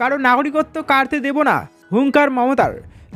কারও নাগরিকত্ব কাটতে দেব না। হুঙ্কার মমতার।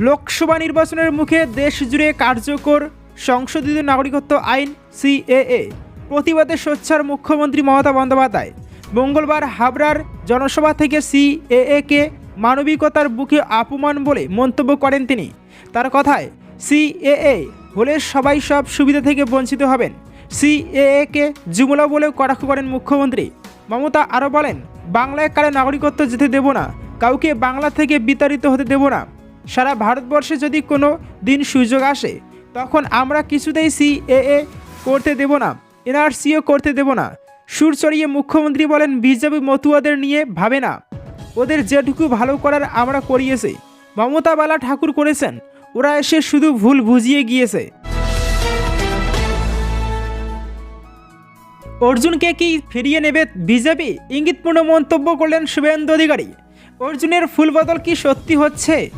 লোকসভা নির্বাচনের মুখে দেশ জুড়ে কার্যকর সংশোধিত নাগরিকত্ব আইন, সিএএ। প্রতিবাদে সোচ্চার মুখ্যমন্ত্রী মমতা বন্দ্যোপাধ্যায়। মঙ্গলবার হাবড়ার জনসভা থেকে সিএএ কে মানবিকতার বুকে অপমান বলে মন্তব্য করেন তিনি। তার কথায়, সিএএ হলে সবাই সব সুবিধা থেকে বঞ্চিত হবেন। সিএএ কে জুমলা বলেও কটাক্ষ করেন মুখ্যমন্ত্রী। মমতা আরও বলেন, বাংলায় কারও নাগরিকত্ব যেতে দেব না। কাউকে বাংলা থেকে বিতাড়িত হতে দেব না। সারা ভারতবর্ষে যদি কোনো দিন সুযোগ আসে, তখন আমরা কিছুতেই সিএএ করতে দেব না এনআরসিও করতে দেব না। সুর চড়িয়ে মুখ্যমন্ত্রী বলেন, বিজেপি মতুয়াদের নিয়ে ভাবে না। ওদের যেটুকু ভালো করার আমরা করিয়েছি। মমতা বালা ঠাকুর করেছেন, ওরা এসে শুধু ভুল বুঝিয়ে গিয়েছে। অর্জুনকে কি ফিরিয়ে নেবে বিজেপি? ইঙ্গিতপূর্ণ মন্তব্য করলেন শুভেন্দু অধিকারী। অর্জুনের ফুল বদল কি সত্যি হচ্ছে?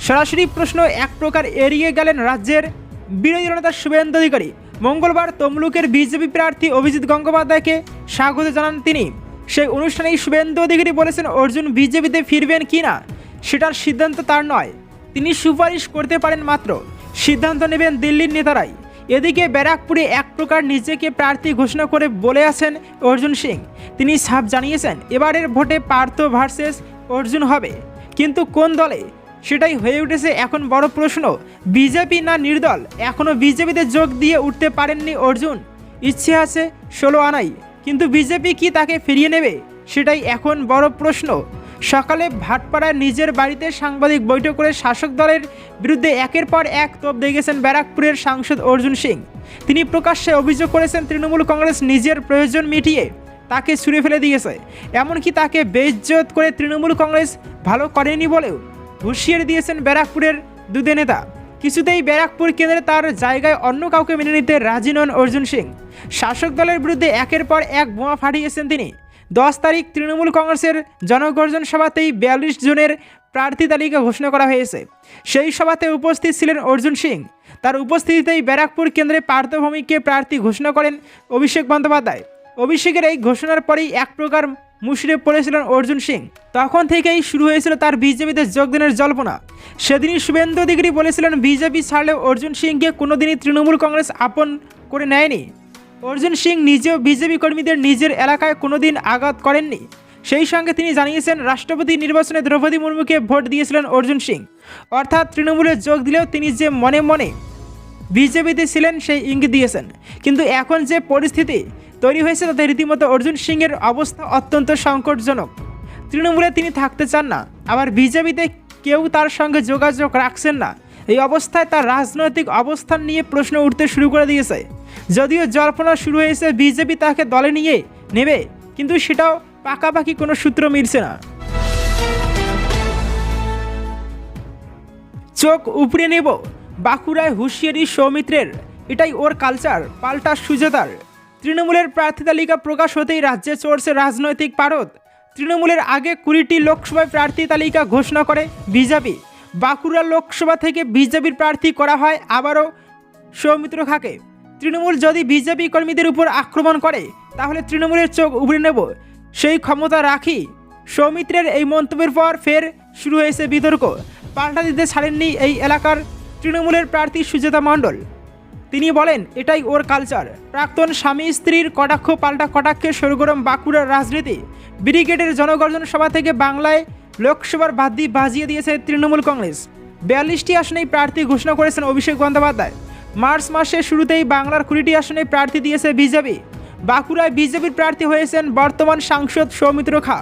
সরাসরি প্রশ্ন এক প্রকার এড়িয়ে গেলেন রাজ্যের বিরোধী নেতা শুভেন্দু অধিকারী। মঙ্গলবার তমলুকের বিজেপি প্রার্থী অভিজিৎ গঙ্গোপাধ্যায়কে স্বাগত জানান তিনি। সেই অনুষ্ঠানেই শুভেন্দু অধিকারী বলেছেন, অর্জুন বিজেপিতে ফিরবেন কি না? সেটার সিদ্ধান্ত তার নয়। তিনি সুপারিশ করতে পারেন মাত্র। সিদ্ধান্ত নেবেন দিল্লির নেতারাই। এদিকে ব্যারাকপুরে এক প্রকার নিজেকে প্রার্থী ঘোষণা করে বলে আছেন অর্জুন সিং। তিনি সাফ জানিয়েছেন, এবারের ভোটে পার্থ ভার্সেস অর্জুন হবে। কিন্তু কোন দলে? সেটাই হয়ে উঠেছে এখন বড় প্রশ্ন। বিজেপি না নির্দল? এখনও বিজেপিতে যোগ দিয়ে উঠতে পারেননি অর্জুন। ইচ্ছে আছে ষোলো আনাই। কিন্তু বিজেপি কি তাকে ফিরিয়ে নেবে? সেটাই এখন বড় প্রশ্ন। সকালে ভাটপাড়ায় নিজের বাড়িতে সাংবাদিক বৈঠক করে শাসক দলের বিরুদ্ধে একের পর এক তোপ দেখেছেন ব্যারাকপুরের সাংসদ অর্জুন সিং। তিনি প্রকাশ্যে অভিযোগ করেছেন তৃণমূল কংগ্রেস নিজের প্রয়োজন মিটিয়ে। তাকে ছুঁড়ে ফেলে দিয়েছে। এমনকি তাকে বেইজ্জত করে তৃণমূল কংগ্রেস ভালো করেনি বলেও হুঁশিয়ারি দিয়েছেন ব্যারাকপুরের দুদে নেতা। কিছুতেই ব্যারাকপুর কেন্দ্রে তার জায়গায় অন্য কাউকে মেনে নিতে রাজি নন অর্জুন সিং। শাসক দলের বিরুদ্ধে একের পর এক বোমা ফাটিয়েছেন তিনি। দশ তারিখ তৃণমূল কংগ্রেসের জনগর্জন সভাতেই বিয়াল্লিশ জনের প্রার্থী তালিকা ঘোষণা করা হয়েছে। সেই সভাতে উপস্থিত ছিলেন অর্জুন সিং। তার উপস্থিতিতেই ব্যারাকপুর কেন্দ্রে পার্থভূমিকে প্রার্থী ঘোষণা করেন অভিষেক বন্দ্যোপাধ্যায়। অভিষেকের এই ঘোষণার পরেই এক প্রকার মুশড়ে পড়েছিলেন অর্জুন সিং। তখন থেকেই শুরু হয়েছিল তার বিজেপিতে যোগদানের জল্পনা। সেদিনই শুভেন্দু অধিকারী বলেছিলেন, বিজেপি ছাড়লেও অর্জুন সিংকে কোনোদিনই তৃণমূল কংগ্রেস আপন করে নেয়নি। অর্জুন সিং নিজেও বিজেপি কর্মীদের নিজের এলাকায় কোনোদিন আঘাত করেননি। সেই সঙ্গে তিনি জানিয়েছেন, রাষ্ট্রপতি নির্বাচনে দ্রৌপদী মুর্মুকে ভোট দিয়েছিলেন অর্জুন সিং। অর্থাৎ তৃণমূলে যোগ দিলেও তিনি যে মনে মনে বিজেপিতে ছিলেন, সেই ইঙ্গিত দিয়েছেন। কিন্তু এখন যে পরিস্থিতি তৈরি হয়েছে তাতে রীতিমতো অর্জুন সিংয়ের অবস্থা অত্যন্ত সংকটজনক। তৃণমূলে তিনি থাকতে চান না, আবার বিজেপিতে কেউ তার সঙ্গে যোগাযোগ রাখছেন না। এই অবস্থায় তার রাজনৈতিক অবস্থান নিয়ে প্রশ্ন উঠতে শুরু করে দিয়েছে। যদিও জল্পনা শুরু হয়েছে বিজেপি তাকে দলে নিয়ে নেবে, কিন্তু সেটাও পাকাপাকি কোনো সূত্র মিলছে না। চোখ উপড়ে নেব, বাঁকুড়ায় হুঁশিয়ারি সৌমিত্রের। এটাই ওর কালচার পাল্টা সুজাতার তৃণমূলের প্রার্থী তালিকা প্রকাশ হতেই রাজ্যে চড়ছে রাজনৈতিক পারদ। তৃণমূলের আগে কুড়িটি লোকসভায় প্রার্থী তালিকা ঘোষণা করে বিজেপি। বাঁকুড়া লোকসভা থেকে বিজেপির প্রার্থী করা হয় আবারও সৌমিত্র খাকে। তৃণমূল যদি বিজেপি কর্মীদের উপর আক্রমণ করে, তাহলে তৃণমূলের চোখ উবড়ে নেব। সেই ক্ষমতা রাখি। সৌমিত্রের এই মন্তব্যের পর ফের শুরু হয়েছে বিতর্ক। পাল্টা দিতে ছাড়েননি এই এলাকার তৃণমূলের প্রার্থী সুজাতা মণ্ডল। তিনি বলেন, এটাই ওর কালচার প্রাক্তন স্বামী স্ত্রীর কটাক্ষ পাল্টা কটাক্ষে সরগরম বাঁকুড়ার রাজনীতি। ব্রিগেডের জনগর্জন সভা থেকে বাংলায় লোকসভার বাদ্যি বাজিয়ে দিয়েছে তৃণমূল কংগ্রেস। বিয়াল্লিশটি আসনেই প্রার্থী ঘোষণা করেছেন অভিষেক বন্দ্যোপাধ্যায়। মার্চ মাসের শুরুতেই বাংলার কুড়িটি আসনে প্রার্থী দিয়েছে বিজেপি। বাঁকুড়ায় বিজেপির প্রার্থী হয়েছেন বর্তমান সাংসদ সৌমিত্র খা।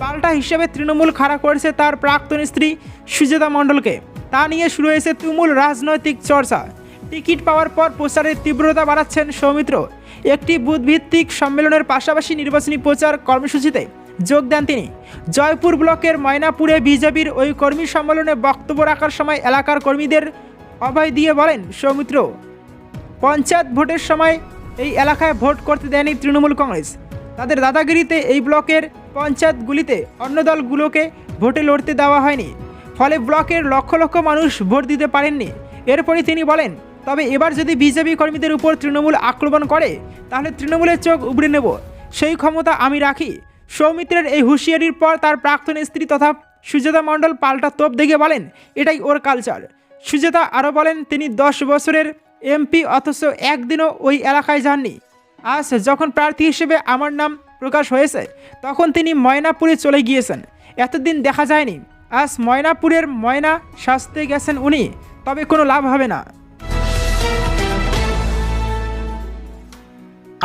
পাল্টা হিসেবে তৃণমূল খাড়া করেছে তার প্রাক্তন স্ত্রী সুজাতা মণ্ডলকে। তা নিয়ে শুরু হয়েছে তুমুল রাজনৈতিক চর্চা। টিকিট পাওয়ার পর প্রচারের তীব্রতা বাড়াচ্ছেন সৌমিত্র। একটি বুধভিত্তিক সম্মেলনের পাশাপাশি নির্বাচনী প্রচার কর্মসূচিতে যোগ দেন তিনি। জয়পুর ব্লকের ময়নাপুরে বিজেপির ওই কর্মী সম্মেলনে বক্তব্য রাখার সময় এলাকার কর্মীদের অভয় দিয়ে বলেন, সৌমিত্র, পঞ্চায়েত ভোটের সময় এই এলাকায় ভোট করতে দেয়নি তৃণমূল কংগ্রেস। তাদের দাদাগিরিতে এই ব্লকের পঞ্চায়েতগুলিতে অন্য দলগুলোকে ভোটে লড়তে দেওয়া হয়নি। ফলে ব্লকের লক্ষ লক্ষ মানুষ ভোট দিতে পারেননি। এরপরই তিনি বলেন তবে এবার যদি বিজেপি কর্মীদের উপর তৃণমূল আক্রমণ করে, তাহলে তৃণমূলের চোখ উবড়ে নেব। সেই ক্ষমতা আমি রাখি। সৌমিত্রের এই হুঁশিয়ারির পর তার প্রাক্তন স্ত্রী তথা সুজাতা মণ্ডল পাল্টা তোপ দেখে বলেন, এটাই ওর কালচার সুজাতা আরও বলেন, তিনি দশ বছরের এমপি, অথচ একদিনও ওই এলাকায় যাননি। আজ যখন প্রার্থী হিসেবে আমার নাম প্রকাশ হয়েছে, তখন তিনি ময়নাপুরে চলে গিয়েছেন। এতদিন দেখা যায়নি। আজ ময়নাপুরের ময়না সাজতে গেছেন উনি, তবে কোনো লাভ হবে না।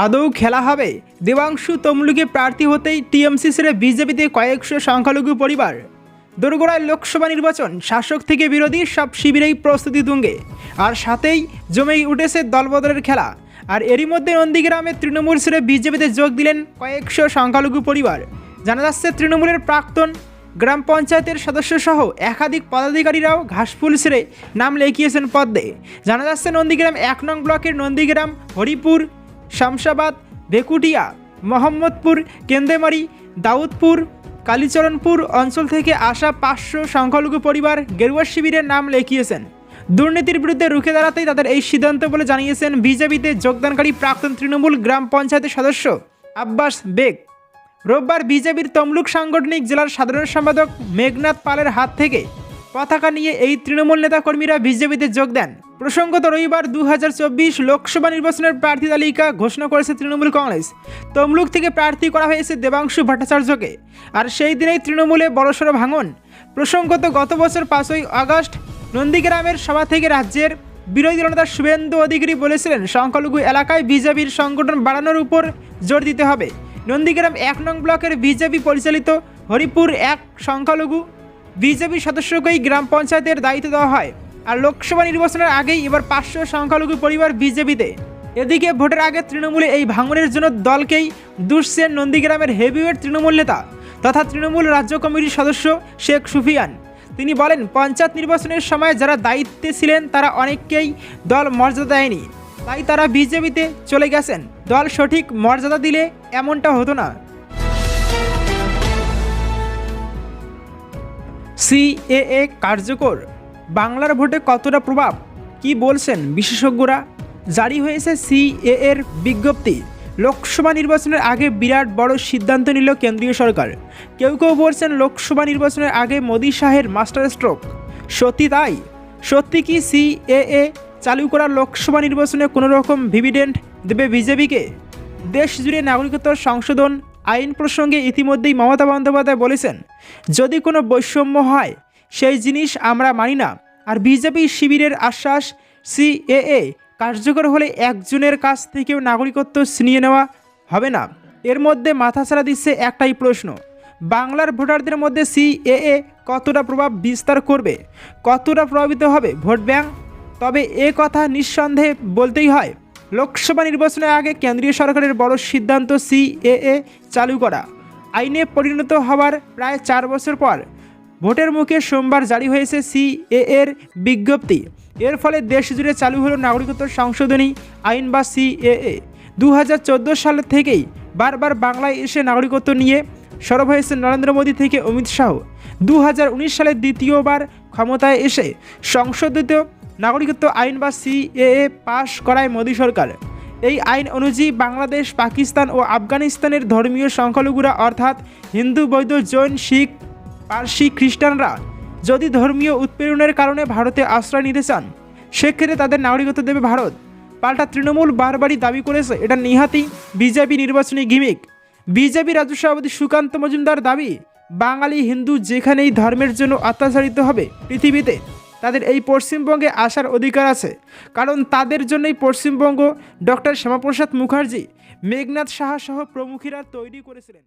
আদৌ খেলা হবে? দেবাংশু তমলুকে প্রার্থী হতেই টিএমসি ছেড়ে বিজেপিতে কয়েকশো সংখ্যালঘু পরিবার। দোরগোড়ায় লোকসভা নির্বাচন, শাসক থেকে বিরোধী সব শিবিরেই প্রস্তুতি তুঙ্গে। আর সাথেই জমেই উঠেছে দলবদলের খেলা। আর এরই মধ্যে নন্দীগ্রামে তৃণমূল ছেড়ে বিজেপিতে যোগ দিলেন কয়েকশো সংখ্যালঘু পরিবার। জানা যাচ্ছে তৃণমূলের প্রাক্তন গ্রাম পঞ্চায়েতের সদস্যসহ একাধিক পদাধিকারীরাও ঘাসফুল ছেড়ে নাম লেখিয়েছেন পদ্মে। জানা যাচ্ছে নন্দীগ্রাম এক নং ব্লকের নন্দীগ্রাম, হরিপুর শামশাবাদ, ভেকুটিয়া, মোহাম্মদপুর কেন্দেমারি দাউদপুর, কালীচরণপুর অঞ্চল থেকে আসা পাঁচশো সংখ্যালঘু পরিবার গেরুয়া শিবিরের নাম লেখিয়েছেন। দুর্নীতির বিরুদ্ধে রুখে দাঁড়াতেই তাদের এই সিদ্ধান্ত বলে জানিয়েছেন বিজেপিতে যোগদানকারী প্রাক্তন তৃণমূল গ্রাম পঞ্চায়েতের সদস্য আব্বাস বেগ। রোববার বিজেপির তমলুক সাংগঠনিক জেলার সাধারণ সম্পাদক মেঘনাথ পালের হাত থেকে পতাকা নিয়ে এই তৃণমূল নেতাকর্মীরা বিজেপিতে যোগ দেন। প্রসঙ্গত রবিবার দু হাজার চব্বিশ লোকসভা নির্বাচনের প্রার্থী তালিকা ঘোষণা করেছে তৃণমূল কংগ্রেস। তমলুক থেকে প্রার্থী করা হয়েছে দেবাংশু ভট্টাচার্যকে। আর সেই দিনেই তৃণমূলে বড়সড় ভাঙন। প্রসঙ্গত গত বছর পাঁচই আগস্ট নন্দীগ্রামের সভা থেকে রাজ্যের বিরোধী দলনেতা শুভেন্দু অধিকারী বলেছিলেন, সংখ্যালঘু এলাকায় বিজেপির সংগঠন বাড়ানোর উপর জোর দিতে হবে। নন্দীগ্রাম এক নং ব্লকের বিজেপি পরিচালিত হরিপুর এক সংখ্যালঘু বিজেপি সদস্যকেই গ্রাম পঞ্চায়েতের দায়িত্ব দেওয়া হয়। আর লোকসভা নির্বাচনের আগেই এবার পাঁচশো সংখ্যালঘু পরিবার বিজেপিতে। এদিকে ভোটের আগে তৃণমূলে এই ভাঙনের জন্য দলকেই দুষছেন নন্দীগ্রামের হেভিওয়েট তৃণমূল নেতা তথা তৃণমূল রাজ্য কমিটির সদস্য শেখ সুফিয়ান। তিনি বলেন, পঞ্চায়েত নির্বাচনের সময় যারা দায়িত্বে ছিলেন, তারা অনেককেই দল মর্যাদা দেয়নি। তাই তারা বিজেপিতে চলে গেছেন। দল সঠিক মর্যাদা দিলে এমনটা হতো না। সিএএ কার্যকর। বাংলার ভোটে কতটা প্রভাব? কি বলছেন বিশেষজ্ঞরা? জারি হয়েছে সিএ এর বিজ্ঞপ্তি। লোকসভা নির্বাচনের আগে বিরাট বড় সিদ্ধান্ত নিল কেন্দ্রীয় সরকার। কেউ কেউ বলছেন লোকসভা নির্বাচনের আগে মোদী শাহের মাস্টার স্ট্রোক। সত্যি তাই? সত্যি কি সিএএ চালু করা লোকসভা নির্বাচনে কোনো রকম ভিভিডেন্ট দেবে বিজেপিকে? দেশ জুড়ে নাগরিকত্ব সংশোধন আইন প্রসঙ্গে ইতিমধ্যেই মমতা বন্দ্যোপাধ্যায় বলেছেন, যদি কোনো বৈষম্য হয় সেই জিনিস আমরা মানি না। আর বিজেপি শিবিরের আশ্বাস সিএএ কার্যকর হলে একজনের কাছ থেকেও নাগরিকত্ব ছিনিয়ে নেওয়া হবে না। এর মধ্যে মাথাছাড়া দিচ্ছে একটাই প্রশ্ন, বাংলার ভোটারদের মধ্যে সিএএ কতটা প্রভাব বিস্তার করবে? কতটা প্রভাবিত হবে ভোট ব্যাংক? তবে এ কথা নিঃসন্দেহে বলতেই হয়, লোকসভা নির্বাচনের আগে কেন্দ্রীয় সরকারের বড় সিদ্ধান্ত সিএএ চালু করা। আইনে পরিণত হওয়ার প্রায় চার বছর পর ভোটের মুখে সোমবার জারি হয়েছে সিএ এর বিজ্ঞপ্তি। এর ফলে দেশ জুড়ে চালু হলো নাগরিকত্ব সংশোধনী আইন বা সিএএ। দু হাজার সাল থেকেই বারবার বাংলায় এসে নাগরিকত্ব নিয়ে সরব হয়েছে নরেন্দ্র মোদী থেকে অমিত শাহ। দু হাজার উনিশ সালে দ্বিতীয়বার ক্ষমতায় এসে সংশোধিত নাগরিকত্ব আইন বা সিএএ পাশ করায় মোদী সরকার। এই আইন অনুযায়ী বাংলাদেশ, পাকিস্তান ও আফগানিস্তানের ধর্মীয় সংখ্যালঘুরা অর্থাৎ হিন্দু বৈধ জৈন, শিখ পার্সি খ্রিস্টানরা যদি ধর্মীয় উৎপীড়নের কারণে ভারতে আশ্রয় নিতে চান, সেক্ষেত্রে তাদের নাগরিকত্ব দেবে ভারত। পাল্টা তৃণমূল বারবারই দাবি করেছে, এটা নিহাতি বিজেপি নির্বাচনী গিমিক। বিজেপি রাজ্য সভাপতি সুকান্ত মজুমদার দাবি, বাঙালি হিন্দু যেখানেই ধর্মের জন্য অত্যাচারিত হবে পৃথিবীতে, তাদের এই পশ্চিমবঙ্গে আসার অধিকার আছে। কারণ তাদের জন্যই পশ্চিমবঙ্গ ডক্টর শ্যামাপ্রসাদ মুখার্জি মেঘনাথ সাহা সহ প্রমুখীরা তৈরি করেছিলেন।